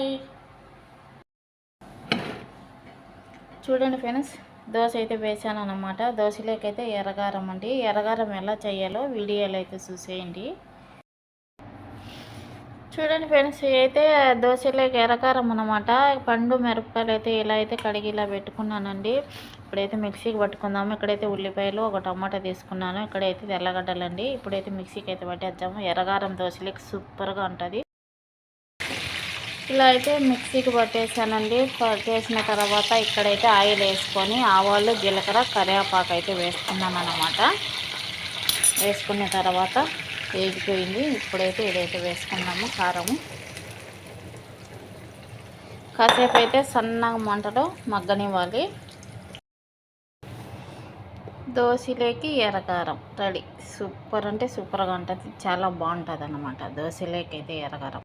Bye. చూడండి friends dosa అయితే వేసాను అనమాట దోశలోకైతే ఎర్రగారం అండి. ఎర్రగారం ఎలా చేయాలో వీడియోలో అయితే చూసేయండి. చూడండి ఫ్రెండ్స్ అయితే దోశలోకి ఎర్రకారం అనమాట పండు మిరపకాయలు అయితే ఇలా అయితే కడిగి ఇలా పెట్టుకున్నానండి. ఇప్పుడైతే మిక్సీకి పట్టుకుందాము. ఇక్కడైతే ఉల్లిపాయలు ఒక టమాటా తీసుకున్నాను. ఇక్కడైతే తెల్లగడ్డలండి. ఇప్పుడైతే మిక్సీకి అయితే పట్టేద్దాము. ఎర్రగారం దోశలకి సూపర్గా ఉంటుంది. ఇలా అయితే మిక్సీకి పట్టేసానండి. పట్టేసిన తర్వాత ఇక్కడైతే ఆయిల్ వేసుకొని ఆవాలు జీలకర్ర కరివేపాకు అయితే వేసుకున్నాను అనమాట వేసుకున్న తర్వాత వేగిపోయింది. ఇప్పుడైతే ఇదైతే వేసుకున్నాము కారము. కాసేపు అయితే సన్నగా మంటలో మగ్గనివ్వాలి. దోశలోకి ఎర్రకారం రెడీ. సూపర్ అంటే సూపర్గా ఉంటుంది. చాలా బాగుంటుంది అన్నమాట దోశలోకి అయితే ఎర్రకారం.